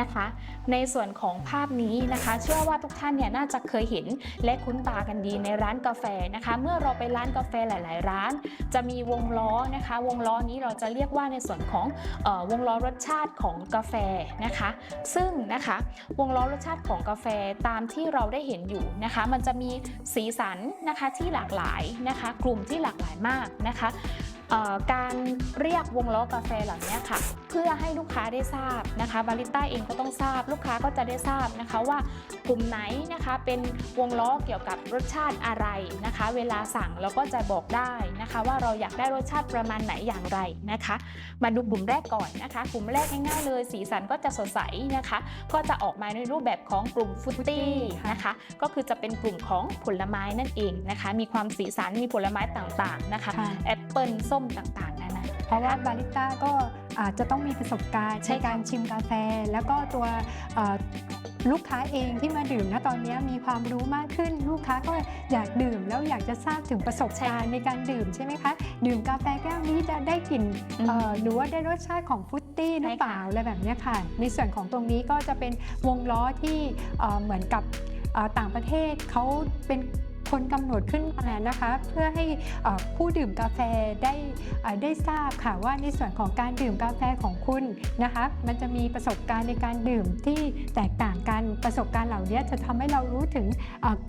นะคะ ในส่วนของภาพนี้นะคะ เชื่อว่าทุกท่านเนี่ยน่าจะเคยเห็นและคุ้นตากันดีในร้านกาแฟนะคะ เมื่อเราไปร้านกาแฟหลาย ๆ ร้าน จะมีวงล้อนะคะ วงล้อนี้เราจะเรียกว่าในส่วนของออวงล้อรสชาติของกาแฟนะคะ ซึ่งนะคะวงล้อรสชาติของกาแฟตามที่เราได้เห็นอยู่นะคะ มันจะมีสีสันนะคะที่หลากหลายนะคะ กลุ่มที่หลากหลายมากนะคะ การเรียกวงล้อกาแฟเหล่านี้ค่ะ เพื่อให้ลูกค้าได้ทราบนะคะบาริสต้าเองก็ต้องทราบ ลูกค้าก็จะได้ทราบนะคะว่ากลุ่มไหนนะคะเป็นวงล้อเกี่ยวกับรสชาติอะไรนะคะ เวลาสั่งเราก็จะบอกได้นะคะ ว่าเราอยากได้รสชาติประมาณไหนอย่างไรนะคะ มาดูกลุ่มแรกก่อนนะคะ กลุ่มแรกง่ายๆเลย สีสันก็จะสดใสนะคะ ก็จะออกมาในรูปแบบของกลุ่มฟรุตตี้นะคะ ก็คือจะเป็นกลุ่มของผลไม้นั่นเองนะคะ มีความสีสันมีผลไม้ต่างๆนะคะค่ะแอปเปิลส้มต่างๆนานาเพราะว่าบาริสต้าก็อาจจะต้องมีประสบการณ์ใช่ในค่ะการชิมกาแฟ แล้วก็ตัวเอ่อลูกค้าเองที่มาดื่มนะตอนนี้มีความรู้มากขึ้น ลูกค้าก็อยากดื่มแล้วอยากจะทราบถึงประสบการณ์ในการดื่มใช่ไหมคะดื่มกาแฟแก้วนี้จะได้กลิ่นอืมเอ่อหรือว่าได้รสชาติของฟรุตตี้หรือเปล่าใช่ค่ะอะไรแบบเนี้ยค่ะ ในส่วนของตรงนี้ก็จะเป็นวงล้อที่เอ่อเหมือนกับเอ่อต่างประเทศเขาเป็น คนกำหนดขึ้นมานะคะ เพื่อให้ผู้ดื่มกาแฟได้ได้ทราบค่ะว่าในส่วนของการดื่มกาแฟของคุณนะคะ มันจะมีประสบการณ์ในการดื่มที่แตกต่างกันประสบการณ์เหล่านี้จะทำให้เรารู้ถึง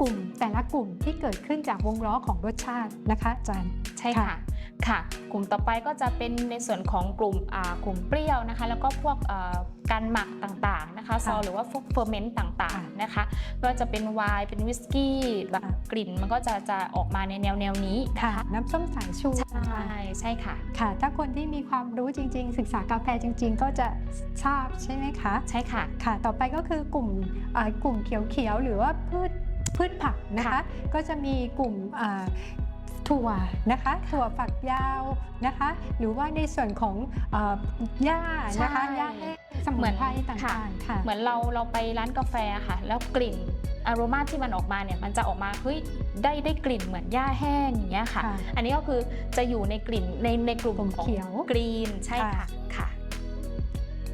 กลุ่มแต่ละกลุ่มที่เกิดขึ้นจากวงล้อของรสชาตินะคะอาจารย์ใช่ค่ะ ค่ะ กลุ่มต่อไปก็จะเป็นในส่วนของกลุ่มอ่ากลุ่มเปรี้ยวนะคะ แล้วก็พวกอ่าการหมักต่างๆนะคะซอลหรือว่าพวกเฟอร์เมนต์ต่างๆนะคะก็จะเป็นไวน์เป็นวิสกี้แบบค่ะกลิ่นมันก็จะจะออกมาในแนวแนวๆนี้นะค่ะคะน้ำส้มสายชูใช่ใช่ค่ะค่ะ ถ้าคนที่มีความรู้จริง ๆ ศึกษากาแฟจริง ๆ ก็จะทราบใช่ไหมคะใช่ค่ะค่ะ ต่อไปก็คือกลุ่มเอ่อกลุ่มเขียวๆหรือว่าพืชพืชผักนะคะค่ะก็จะมีกลุ่มเอ่อ ถั่วนะคะ ถั่วฝักยาวนะคะ หรือว่าในส่วนของเอ่อหญ้านะคะใช่หญ้าแห้งสมุนไพรต่างๆค่ะเหมือนเราเราไปร้านกาแฟค่ะ แล้วกลิ่นอารมาที่มันออกมาเนี่ยมันจะออกมาเฮ้ยได้ได้กลิ่นเหมือนหญ้าแห้งอย่างเงี้ยค่ะค่ะอันนี้ก็คือจะอยู่ในกลิ่นในในกลุ่มกลุ่มของเขียวกรีนใช่ค่ะค่ะค่ะ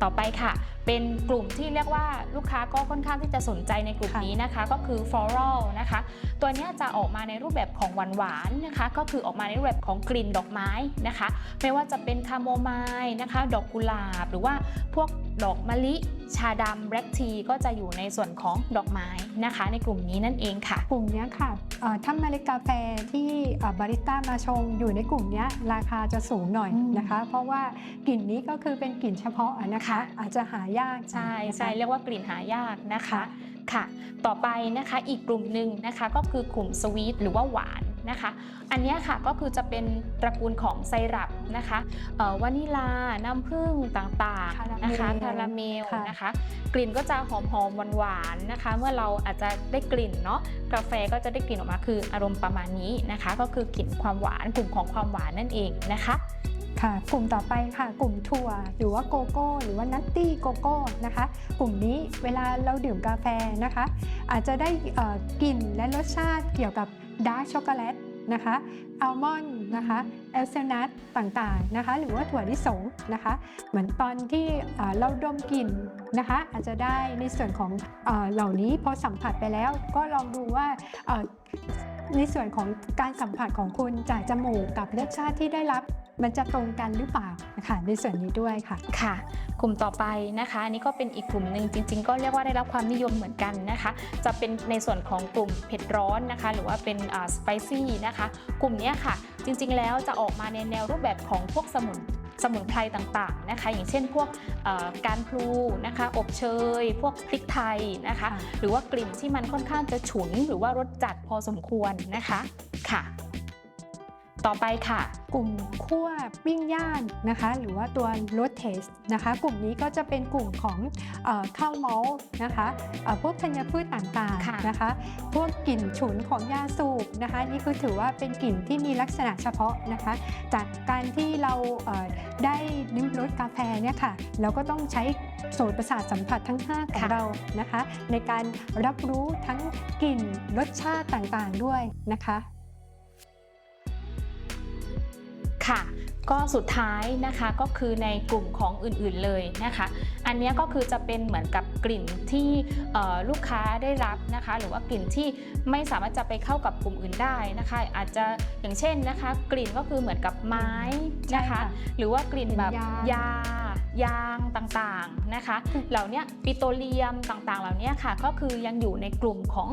ต่อไปค่ะ เป็นกลุ่มที่เรียกว่าลูกค้าก็ค่อนข้างที่จะสนใจในกลุ่มนี้นะคะ ก็คือ floral นะคะ ตัวเนี้ยจะออกมาในรูปแบบของหวานหวานๆนะคะ ก็คือออกมาในรูปแบบของกลิ่นดอกไม้นะคะ ไม่ว่าจะเป็นคาโมไมล์นะคะ ดอกกุหลาบ หรือว่าพวกดอกมะลิชาดำแบล็กทีก็จะอยู่ในส่วนของดอกไม้นะคะ ในกลุ่มนี้นั่นเองค่ะ กลุ่มเนี้ยค่ะเอ่อถ้าเมล็ดกาแฟที่เอ่อบาริสต้ามาชงอยู่ในกลุ่มเนี้ยราคาจะสูงหน่อยอืมนะคะ เพราะว่ากลิ่นนี้ก็คือเป็นกลิ่นเฉพาะอะนะคะค่ะอาจจะหายากใช่นะคะใช่เรียกว่ากลิ่นหายากนะคะค่ะค่ะต่อไปนะคะอีกกลุ่มหนึ่งนะคะก็คือกลุ่มสวีทหรือว่าหวานนะคะ อันเนี้ยค่ะก็คือจะเป็นตระกูลของไซรัปนะคะเอ่อวานิลา น้ำผึ้งต่างๆนะคะคาราเมลนะคะ กลิ่นก็จะหอมหอมๆหวานๆนะคะ เมื่อเราอาจจะได้กลิ่นเนาะกาแฟก็จะได้กลิ่นออกมาคืออารมณ์ประมาณนี้นะคะ ก็คือกลิ่นความหวานกลุ่มของความหวานนั่นเองนะคะ ค่ะ กลุ่มต่อไปค่ะ กลุ่มถั่วหรือว่าโกโก้ หรือว่านัตตี้โกโก้นะคะ กลุ่มนี้เวลาเราดื่มกาแฟนะคะ อาจจะได้กลิ่นและรสชาติเกี่ยวกับดาร์กช็อกโกแลตนะคะอัลมอนด์นะคะเอลเซนัทต่างๆนะคะหรือว่าถั่วลิสงนะคะ เหมือนตอนที่เราดมกลิ่นนะคะ อาจจะได้ในส่วนของเอเหล่านี้พอสัมผัสไปแล้วก็ลองดูว่า ในส่วนของการสัมผัสของคุณจากจมูกกับรสชาติที่ได้รับมันจะตรงกันหรือเปล่านะคะในส่วนนี้ด้วยค่ะ ค่ะ กลุ่มต่อไปนะคะอันนี้ก็เป็นอีกกลุ่มหนึ่งจริง ๆ ก็เรียกว่าได้รับความนิยมเหมือนกันนะคะ จะเป็นในส่วนของกลุ่มเผ็ดร้อนนะคะ หรือว่าเป็นสไปซี่นะคะ กลุ่มนี้ค่ะ จริง ๆ แล้วจะออกมาในแนวรูปแบบของพวกสมุน สมุนไพรต่างๆนะคะ อย่างเช่นพวกเอ่อการพลูนะคะอบเชย พวกพริกไทยนะคะค่ะหรือว่ากลิ่นที่มันค่อนข้างจะฉุนหรือว่ารสจัดพอสมควรนะคะค่ะ ต่อไปค่ะ กลุ่มคั่วปิ้งย่างนะคะ หรือว่าตัวรสเทสนะคะ กลุ่มนี้ก็จะเป็นกลุ่มของอข้าวมาส์นะคะเอ่อพวกธัญพืชต่างค่ะๆนะคะ พวกกลิ่นฉุนของยาสูบนะคะ นี่คือถือว่าเป็นกลิ่นที่มีลักษณะเฉพาะนะคะ จากการที่เราได้ลิ้มรสกาแฟเนี่ยค่ะเราก็ต้องใช้โสตประสาทสัมผัสทั้ง 5 ของเรานะคะ ในการรับรู้ทั้งกลิ่นรสชาติต่างๆด้วยนะคะ ค่ะ ก็สุดท้ายนะคะก็คือในกลุ่มของอื่นๆเลยนะคะ อันเนี้ยก็คือจะเป็นเหมือนกับกลิ่นที่เอ่อลูกค้าได้รับนะคะ หรือว่ากลิ่นที่ไม่สามารถจะไปเข้ากับกลุ่มอื่นได้นะคะ อาจจะอย่างเช่นนะคะ กลิ่นก็คือเหมือนกับไม้นะคะ หรือว่ากลิ่นแบบยางยายางต่างๆนะคะ เหล่าเนี้ยปิโตรเลียมต่างๆ เหล่านี้ค่ะ ก็คือยังอยู่ในกลุ่มของ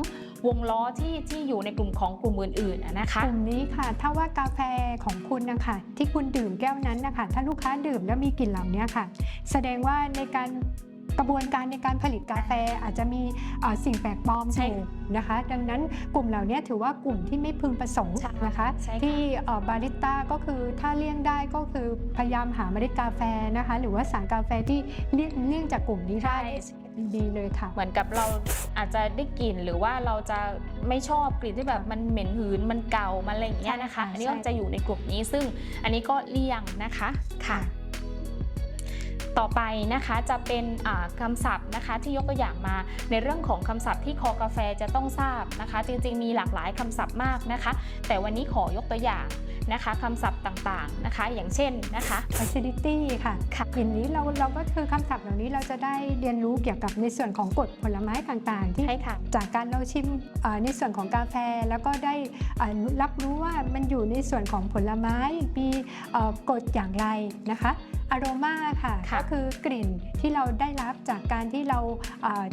วงล้อที่ที่อยู่ในกลุ่มของกลุ่มอื่นๆอะนะคะกลุ่มนี้ค่ะ ถ้าว่ากาแฟของคุณนะคะที่คุณดื่มแก้วนั้นนะคะถ้าลูกค้าดื่มแล้วมีกลิ่นเหล่านี้ค่ะ แสดงว่าในการกระบวนการในการผลิตกาแฟอาจจะมีเอ่อสิ่งแปลกปลอมใช่อยู่นะคะ ดังนั้นกลุ่มเหล่านี้ถือว่ากลุ่มที่ไม่พึงประสงค์ใช่นะคะใช่ค่ะที่เอ่อบาริสต้าก็คือถ้าเลี่ยงได้ก็คือพยายามหาเมล็ดกาแฟนะคะ หรือว่าสารกาแฟที่เลี่ยงเลี่ยงจากกลุ่มนี้ได้ใช่ดีเลยค่ะ เหมือนกับเราอาจจะได้กลิ่นหรือว่าเราจะไม่ชอบกลิ่นที่แบบมันเหม็นหืนมันเก่ามันอะไรอย่างเงี้ยนะคะใช่ค่ะอันนี้ก็ใช่จะอยู่ในกลุ่มนี้ซึ่งอันนี้ก็เลี่ยงนะคะค่ะ ต่อไปนะคะจะเป็นอ่าคำศัพท์นะคะที่ยกตัวอย่างมาในเรื่องของคำศัพท์ที่คอกาแฟจะต้องทราบนะคะ จริงๆมีหลากหลายคำศัพท์มากนะคะ แต่วันนี้ขอยกตัวอย่าง นะคะคำศัพท์ต่างๆนะคะ อย่างเช่นนะคะ acidity ค่ะค่ะอย่างนี้เราเราก็คือคำศัพท์เหล่านี้เราจะได้เรียนรู้เกี่ยวกับในส่วนของกรดผลไม้ต่างๆ ที่ใช่ค่ะจากการเราชิมเอ่อในส่วนของกาแฟแล้วก็ได้เอ่อรับรู้ว่ามันอยู่ในส่วนของผลไม้มีเอ่อกรดอย่างไรนะคะอโรมาค่ะค่ะก็คือกลิ่นที่เราได้รับจากการที่เราเอ่อ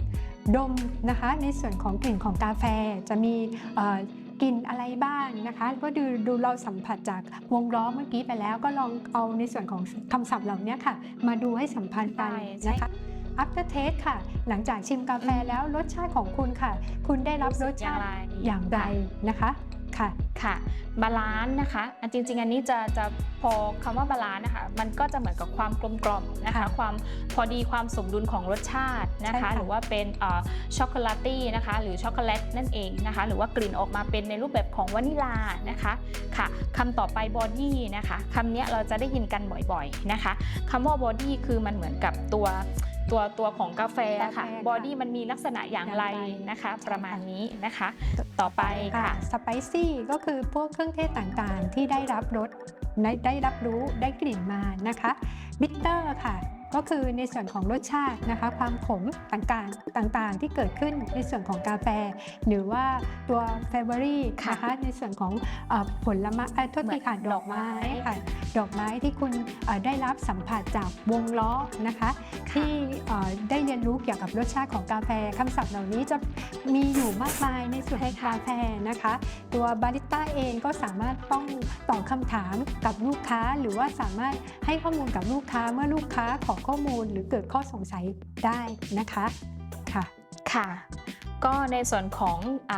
ดมนะคะในส่วนของกลิ่นของกาแฟจะมีเอ่อ กลิ่นอะไรบ้างนะคะก็ดูดูเราสัมผัสจากวงล้อเมื่อกี้ไปแล้วก็ลองเอาในส่วนของคำศัพท์เหล่านี้ค่ะ มาดูให้สัมพันธ์กันใช่ใช่นะคะ after taste ค่ะ หลังจากชิมกาแฟอืมแล้วรสชาติของคุณค่ะ คุณได้รับรสชาติอย่างไรนะคะ ค่ะค่ะบาลานซ์นะคะอะจริง ๆ อันนี้จะจะพอคำว่าบาลานซ์นะคะมันก็จะเหมือนกับความกลมกล่อมนะคะค่ะความพอดีความสมดุลของรสชาตินะใช่คะค่ะหรือว่าเป็นช็อกโกแลตี้นะคะหรือช็อกโกแลตนั่นเองนะคะหรือว่ากลิ่นออกมาเป็นในรูปแบบของวานิลานะคะค่ะคำต่อไปบอดี้นะคะคำเนี้ยเราจะได้ยินกันบ่อยๆนะคะคำว่าบอดี้คือมันเหมือนกับตัว ตัวตัวของกาแฟค่ะกาแฟค่ะบอดี้มันมีลักษณะอย่างไรอย่างไรนะคะใช่ประมาณค่ะนี้นะคะ ต่อไปค่ะสไปซี่ก็คือพวกเครื่องเทศต่างๆ ที่ได้รับรสได้ได้รับรู้ได้กลิ่นมานะคะบิตเตอร์ค่ะ ก็คือในส่วนของรสชาตินะคะความขมต่างๆต่างๆ ที่เกิดขึ้นในส่วนของกาแฟ หรือว่าตัวเฟเวอรี่ค่ะนะคะในส่วนของเอ่อผลไม้เอ่อโทษทีค่ะเหมือนดอกไม้ดอกไม้ค่ะดอกไม้ที่คุณเอ่อได้รับสัมผัสจากวงล้อนะคะที่เอ่อได้เรียนรู้เกี่ยวกับรสชาติของกาแฟคำศัพท์เหล่านี้จะมีอยู่มากมายในส่วนของกาแฟนะคะ ตัวบาริสต้าเองก็สามารถต้องตอบคำถามกับลูกค้า หรือว่าสามารถให้ข้อมูลกับลูกค้าเมื่อลูกค้าขอข้อมูลหรือเกิดข้อสงสัยได้นะคะค่ะค่ะ ก็ในส่วนของอ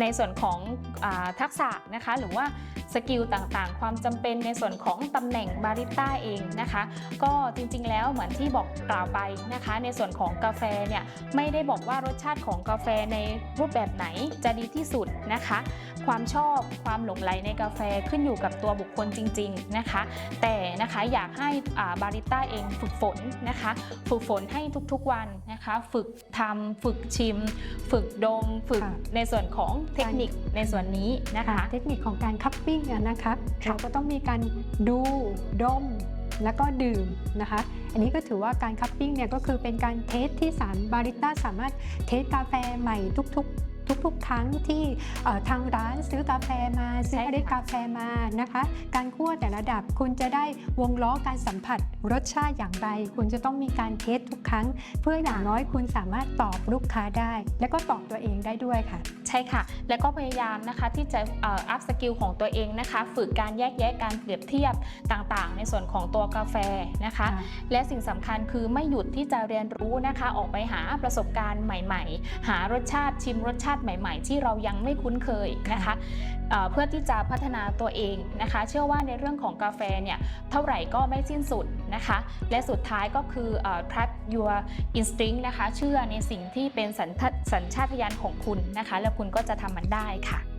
ในส่วนของอทักษะนะคะหรือว่า สกิลต่างๆ ความจำเป็นในส่วนของตำแหน่งบาริสต้าเองนะคะ ก็จริงๆแล้วเหมือนที่บอกกล่าวไปนะคะ ในส่วนของกาแฟเนี่ยไม่ได้บอกว่ารสชาติของกาแฟในรูปแบบไหนจะดีที่สุดนะคะ ความชอบความหลงใหลในกาแฟขึ้นอยู่กับตัวบุคคลจริง ๆนะคะ แต่นะคะอยากให้อ่าบาริสต้าเองฝึกฝนนะคะ ฝึกฝนให้ทุกๆวันนะคะ ฝึกทำฝึกชิม ฝึกดม ฝึกค่ะในส่วนของเทคนิคในส่วนนี้นะคะ เทคนิคของการคัพปิ้งอะนะคะค่ะเราก็ต้องมีการดูดมแล้วก็ดื่มนะคะ อันนี้ก็ถือว่าการคัพปิ้งเนี่ยก็คือเป็นการเทสที่สามบาริสต้าสามารถเทสกาแฟใหม่ทุกๆ ทุกๆ ครั้งที่เอ่อทางร้านซื้อกาแฟมาซื้อใช่เมล็ดค่ะกาแฟมานะคะ การคั่วแต่ละระดับคุณจะได้วงล้อการสัมผัสรสชาติอย่างไร คุณจะต้องมีการเทสทุกครั้ง เพื่ออย่างน้อยคุณสามารถตอบลูกค้าได้ และก็ตอบตัวเองได้ด้วยค่ะ ใช่ค่ะ แล้วก็พยายามนะคะที่จะอัพสกิลของตัวเองนะคะ ฝึกการแยกแยะการเปรียบเทียบต่างๆ ในส่วนของตัวกาแฟนะคะ และสิ่งสำคัญคือไม่หยุดที่จะเรียนรู้นะคะ ออกไปหาประสบการณ์ใหม่ ๆ หารสชาติชิมรสชาติใหม่ ๆ ที่เรายังไม่คุ้นเคยนะคะเพื่อที่จะพัฒนาตัวเองนะคะ เชื่อว่าในเรื่องของกาแฟเนี่ยเท่าไหร่ก็ไม่สิ้นสุดนะคะ และสุดท้ายก็คือ trust your instinct นะคะ เชื่อในสิ่งที่เป็นสัญสัญชาตญาณของคุณนะคะ แล้วคุณก็จะทำมันได้ค่ะ